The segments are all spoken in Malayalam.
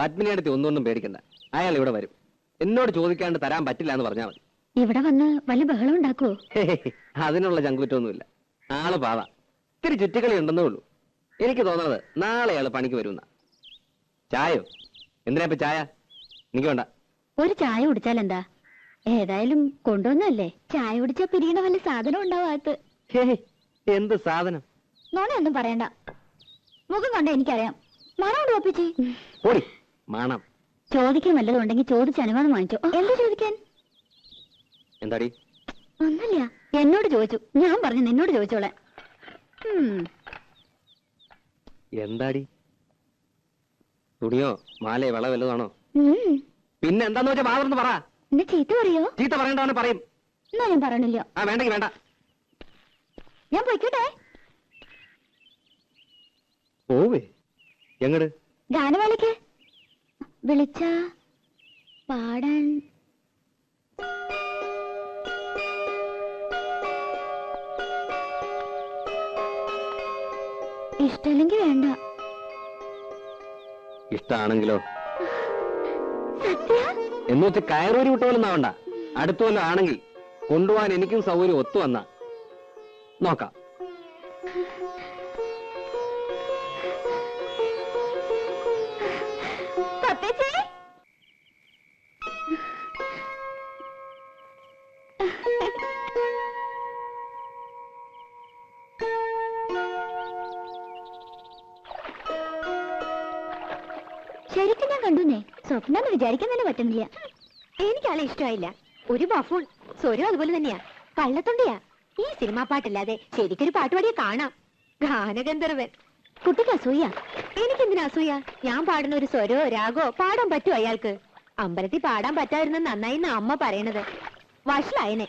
പത്മിനിയടുത്ത് ഒന്നൊന്നും പേടിക്കണ്ട. അയാൾ ഇവിടെ വരും. എന്നോട് ചോദിക്കാണ്ട് തരാൻ പറ്റില്ല എന്ന് പറഞ്ഞാൽ മതി. ഇവിടെ വന്ന് വലിയ ബഹളം ഉണ്ടാക്കുവോ? അതിനുള്ള ചങ്കുറ്റൊന്നുമില്ല. ആൾ പാവ. ഇത്തിരി ചുറ്റിക്കളി ഉണ്ടെന്നേ ഉള്ളൂ. എനിക്ക് തോന്നുന്നത് നാളെ അയാൾ പണിക്ക് വരുന്ന ചായോ? എന്തിനാ ഇപ്പൊ ചായ? എനിക്ക് വേണ്ട. ഒരു ചായ കുടിച്ചാൽ എന്താ ഏതായാലും കൊണ്ടുവന്നല്ലേ ചായ കുടിച്ചാ പിരിയണ വല്ല സാധനം ഉണ്ടാവാത്ത എന്ത് സാധനം? നോണയൊന്നും പറയണ്ട. മുഖം കണ്ട എനിക്കറിയാം. മണം ഒപ്പിച്ചേ. ഓടി. മാണം. ചോദിക്കാൻ വല്ലതും ഉണ്ടെങ്കിൽ ചോദിച്ച് അനുവാദം വാങ്ങിച്ചോ. എന്താ ചോദിക്കാൻ? എന്താടി? ഒന്നല്ല എന്നോട് ചോദിച്ചു. ഞാൻ പറഞ്ഞു നിന്നോട് ചോദിച്ചോളെ. എന്താടി? തുണിയോ മാലയോ വിള വല്ലതാണോ. പിന്നെ എന്താന്ന് വെച്ചാൽ മാതർന്ന് പറ. എന്നെ ചീത്ത പറയോ? ചീത്ത പറയണ്ടവന് പറയും. എന്നാ ഞാൻ പറയണില്ല. ആ വേണ്ടെങ്കിൽ വേണ്ട. ഞാൻ പോയിക്കോട്ടെ. പോവേ. എങ്ങട്? ഗാനമേളയ്ക്ക്? വിളിച്ച പാടാൻ. ഇഷ്ടല്ലെങ്കിൽ വേണ്ട. ഇഷ്ടാണെങ്കിലോ? എന്ന് വെച്ച് കയറൂരി വിട്ടോലും ആവണ്ട. അടുത്തു വല്ലതും ആണെങ്കിൽ കൊണ്ടുപോകാൻ എനിക്കും സൗകര്യം ഒത്തു വന്ന. നോക്കാം. ശരിക്കും ഞാൻ കണ്ടുന്നേ? സ്വപ്നം എന്ന് വിചാരിക്കാൻ തന്നെ പറ്റുന്നില്ല. എനിക്കാളെ ഇഷ്ടമായില്ല. ഒരു ബഫൂൺ സ്വരം അതുപോലെ തന്നെയാ. കള്ളത്തൊണ്ടിയാ. ഈ സിനിമാ പാട്ടില്ലാതെ ശരിക്കൊരു പാട്ടുപാടിയെ കാണാം. ഗാനഗന്ധർവൻ. കുട്ടിക്ക് അസൂയ. എനിക്കെന്തിനാ അസൂയ? ഞാൻ പാടുന്ന ഒരു സ്വരോ രാഗോ പാടാൻ പറ്റുമോ അയാൾക്ക്? അമ്പലത്തിൽ പാടാൻ പറ്റാതിരുന്ന നന്നായി അമ്മ പറയണത്. വഷളായനെ.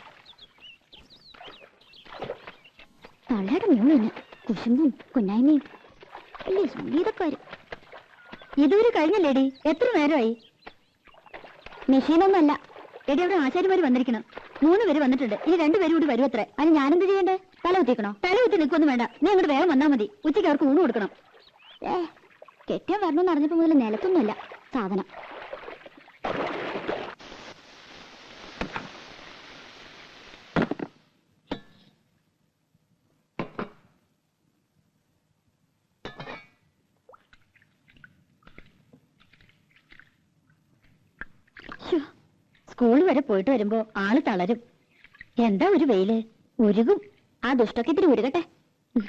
തള്ളയുടെ മൂന്ന് കുശുമ്പും കുന്നായ്മയും. സംഗീതക്കാര്. ഇതുവരെ കഴിഞ്ഞല്ലേടി. എത്ര നേരമായി? മെഷീനൊന്നല്ല എടി അവിടെ ആശാരിമാര് വന്നിരിക്കണം. മൂന്ന് പേര് വന്നിട്ടുണ്ട്. ഇനി രണ്ടുപേരും കൂടി വരും അത്രേ അതിന് ഞാനെന്ത് ചെയ്യണ്ടേ? തല കുത്തിക്കണോ തല കുത്തി നിൽക്കൊന്നും വേണ്ട. നീ അങ്ങോട്ട് വേഗം വന്നാ മതി. ഉച്ചയ്ക്ക് അവർക്ക് ഊണ് കൊടുക്കണം. ഏ കെട്ടിയാൻ വരണമെന്ന് അറിഞ്ഞപ്പോ മുതൽ നിലത്തൊന്നുമല്ല. സാധനം. സ്കൂൾ വരെ പോയിട്ട് വരുമ്പോ ആൾ തളരും. എന്താ ഒരു വെയിൽ? ഉരുകും. ആ ദുഷ്ടൊക്കെ ഇത്തിരി ഉരുകട്ടെ. ഉം.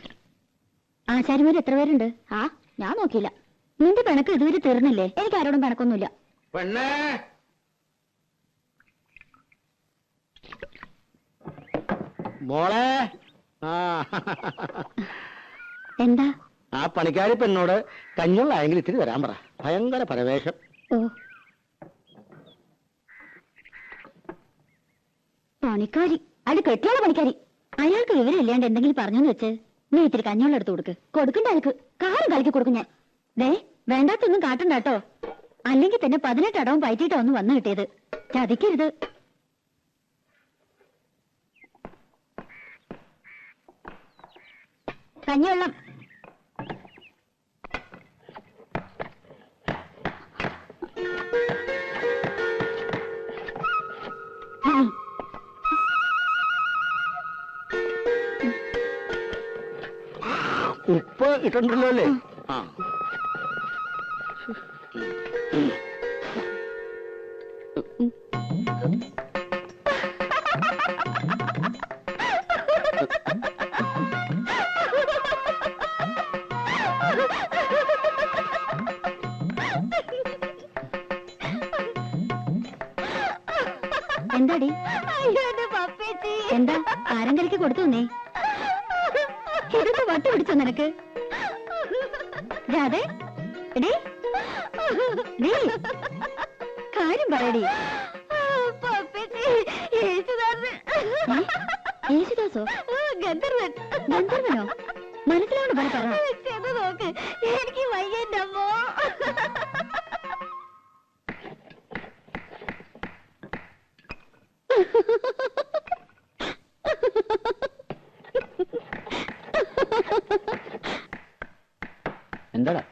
ആശാരിമാര് എത്ര പേരുണ്ട്? ആ ഞാൻ നോക്കിയില്ല. നിന്റെ പിണക്ക് ഇതുവരെ തീർന്നില്ലേ? എനിക്ക് ആരോടും പിണക്കൊന്നുമില്ല. പെണ്ണേ! മോളെ! ആ. എന്താ? ആ പണിക്കാരി പെണ്ണോട് കഞ്ഞുള്ളായെങ്കിൽ ഇത്തിരി തരാൻ പറ. ഭയങ്കര പരവേഷം. ഓ പണിക്കാരി. അത് കെട്ടിയുള്ള പണിക്കാരി. അയാൾക്ക് വിവരം ഇല്ലാണ്ട് എന്തെങ്കിലും പറഞ്ഞെന്ന് വെച്ച് നീ ഇത്തിരി കഞ്ഞോളം എടുത്ത് കൊടുക്ക്. കൊടുക്കണ്ട അയാൾക്ക്. കാറും കളിക്ക് കൊടുക്കും ഞാൻ. ദേ വേണ്ടാത്തൊന്നും കാട്ടണ്ട കേട്ടോ. അല്ലെങ്കിൽ തന്നെ പതിനെട്ട് അടവും പയറ്റിട്ടോ ഒന്ന് വന്നു കിട്ടിയത്. ചതിക്കരുത്. കഞ്ഞിവെള്ളം. ഇട്ടുണ്ടല്ലോ അല്ലേ? ആ. എന്താടി? എന്താ? ആരങ്കരയ്ക്ക് കൊടുത്തു നീ ഇതൊക്കെ വട്ട് പിടിച്ചോ നിനക്ക്? രാധേ എടീ. നീ. കാര്യം പറയടി. ഏ? യേശുദാസോ? ഗന്ധർവൻ. ഗന്ധർവനോ? മനസ്സിലാവണ പറ. പറ നോക്ക്. എനിക്ക് വയ്യന്റെ അമ്മോ. എന്താടാ?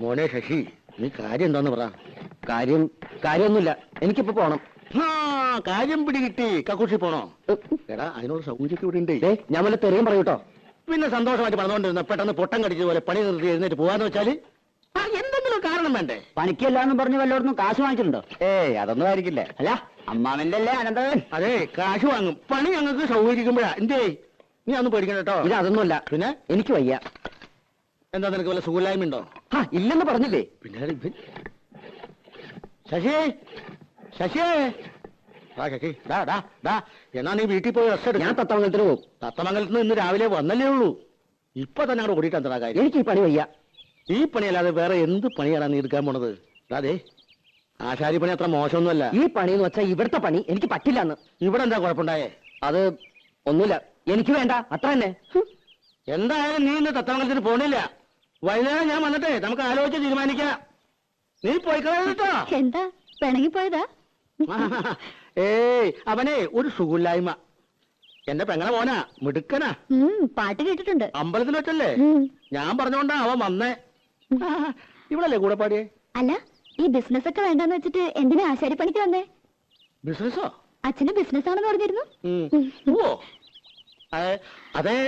മോനെ ശശി നീ കാര്യം എന്താന്ന് പറ. കാര്യം കാര്യമൊന്നുമില്ല. എനിക്കിപ്പോ പോണം. കാര്യം പിടികിട്ടി കക്കൂഷി പോണോ? എടാ അതിനുള്ള സൗകര്യം ഇവിടെ ഉണ്ട് ഞാൻ തെറിയും പറയൂട്ടോ പിന്നെ സന്തോഷമായിട്ട് പറഞ്ഞുകൊണ്ടിരുന്ന പെട്ടെന്ന് പൊട്ടം കടിച്ചതുപോലെ പണി നിർത്തി എഴുന്നേറ്റ് പോവാന്ന് വെച്ചാൽ എന്തെങ്കിലും കാരണം വേണ്ടേ? പണിക്കല്ലാന്ന് പറഞ്ഞു വല്ലോടത്തും കാശ് വാങ്ങിച്ചിട്ടുണ്ടോ? ഏയ് അതൊന്നും ആയിരിക്കില്ല. അല്ല അമ്മാവന്റെ അല്ലേ അനന്തവൻ അതെ കാശ് വാങ്ങും. പണി ഞങ്ങൾക്ക് സൗകര്യക്കുമ്പോഴാ. എന്തേ? നീ അന്ന് പേടിക്കണ്ട കേട്ടോ. ഇത് അതൊന്നുമല്ല. പിന്നെ? എനിക്ക് വയ്യ. എന്താ നിനക്ക് വല്ല സുഖമില്ലായ്മ ഉണ്ടോ ആ ഇല്ലെന്ന് പറഞ്ഞില്ലേ? പിന്നെ? ശശി ശശിയേ. എന്നാ നീ വീട്ടിൽ പോയി റെസ്റ്റ് ഞാൻ തത്തമംഗലത്തിന് പോകും. തത്തമംഗലത്ത് നിന്ന് ഇന്ന് രാവിലെ വന്നല്ലേ ഉള്ളൂ. ഇപ്പൊ തന്നെ അവിടെ ഓടിയിട്ട് എന്താ കാര്യം? എനിക്ക് ഈ പണി വയ്യ. ഈ പണിയല്ലാതെ വേറെ എന്ത് പണിയാണ് നീ എടുക്കാൻ പോണത്? അതെ ആശാരി പണി അത്ര മോശമൊന്നുമല്ല. ഈ പണി എന്ന് വെച്ചാൽ ഇവിടുത്തെ പണി എനിക്ക് പറ്റില്ല എന്ന് ഇവിടെ എന്താ കുഴപ്പമുണ്ടായേ? അത് ഒന്നുമില്ല. എനിക്ക് വേണ്ട. അത്ര തന്നെ. എന്തായാലും നീ ഇന്ന് തത്തമംഗലത്തിന് പോണില്ല. വൈകുന്നേരം ഞാൻ വന്നിട്ടേ നമുക്ക് ആലോചിച്ച് തീരുമാനിക്കാം. നീ പോയി എന്താ? പിണങ്ങി പിണങ്ങിപ്പോയതാ ഏയ് അവനെ ഒരു സുഖമില്ലായ്മ. എന്റെ പെങ്ങളെ മോനാ മിടുക്കനാ. ഉം, പാട്ട് കേട്ടിട്ടുണ്ട്. അമ്പലത്തിൽ വെച്ചല്ലേ? ഉം. ഞാൻ പറഞ്ഞോണ്ടാ അവൻ വന്നേ. ആ, ഇവിടല്ലേ കൂടെ പാടിയേ? അല്ല ഈ ബിസിനസ് ഒക്കെ വേണ്ടെന്ന് വെച്ചിട്ട് എന്തിനാ ആശാരിപ്പണിക്ക് വന്നേ? ബിസിനസ്സോ അച്ഛന് ബിസിനസ് ആണെന്ന് പറഞ്ഞിരുന്നു. ഓ അതെ,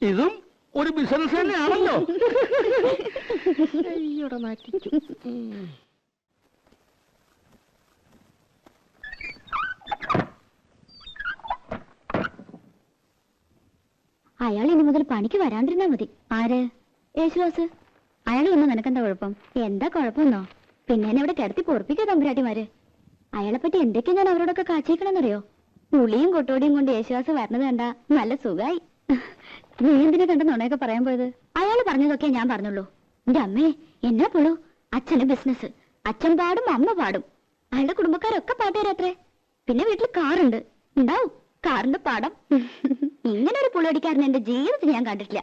ഇതും ഒരു ബിസിനസ് തന്നെയാണല്ലോ. അയ്യോടാ, നാറ്റിച്ചു. അയാൾ ഇനി മുതൽ പണിക്ക് വരാണ്ടിരുന്നാ മതി. ആര്? യേശുദാസ് അയാൾ വന്ന്? നിനക്കെന്താ കുഴപ്പം? എന്താ കുഴപ്പമെന്നോ? പിന്നെ എന്നെ ഇവിടെ കിടത്തി പൊറപ്പിക്കുക തമ്പുരാട്ടിമാര്. അയാളെ പറ്റി എന്തൊക്കെ ഞാൻ അവരോടൊക്കെ കാച്ചേക്കണെന്നറിയോ? പുളിയും കൊട്ടോടിയും കൊണ്ട് യേശുദാസ് വരണത് കണ്ട നല്ല സുഖായി. നീ എന്തിനെ കണ്ട നുണയൊക്കെ പറയാൻ പോയത്? അയാൾ പറഞ്ഞതൊക്കെ ഞാൻ പറഞ്ഞുള്ളൂ. എന്റെ അമ്മേ എന്നാ പുളു അച്ഛന് ബിസിനസ് അച്ഛൻ പാടും അമ്മ പാടും. അയാളുടെ കുടുംബക്കാരൊക്കെ പാട്ടുകാരത്രേ പിന്നെ വീട്ടിൽ കാറുണ്ട്. ഉണ്ടാവും. കാറിന്റെ പാടം. ഇങ്ങനെ ഒരു പുളിയടിക്കാരൻ എന്റെ ജീവിതത്തിൽ ഞാൻ കണ്ടിട്ടില്ല.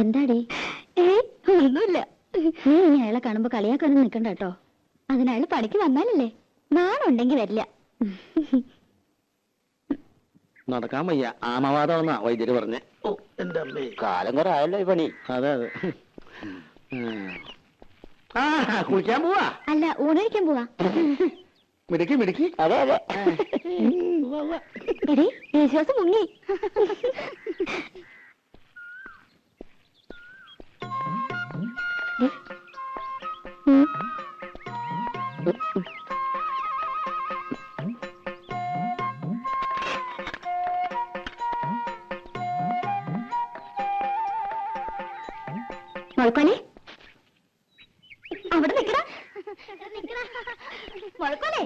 എന്താടി? ഒന്നുമില്ല. നീ ഇനി അയാളെ കാണുമ്പോ കളിയാക്കാനും നിക്കണ്ട കേട്ടോ. അതിനയാൾ പണിക്ക് വന്നാലല്ലേ? നാളുണ്ടെങ്കി വരില്ല. നടക്കാൻ വയ്യ. ആമവാദമെന്നാ വൈദ്യര് പറഞ്ഞ. ഓ എന്റെ അമ്മേ കാലം കുറെ ആയല്ലോ ഈ പണി. അതെ അതെ. ആ കുളിക്കാൻ പോവാ? അല്ല ഊണഴിക്കാൻ പോവാ. മിടുക്കി മിടുക്കി. അതെ അതെ. എടി യേശുദാസ് മുങ്ങി. ദേ. ഉം. മുഴക്കോനെ അവിടെ നിക്കടാ മുഴക്കോനെ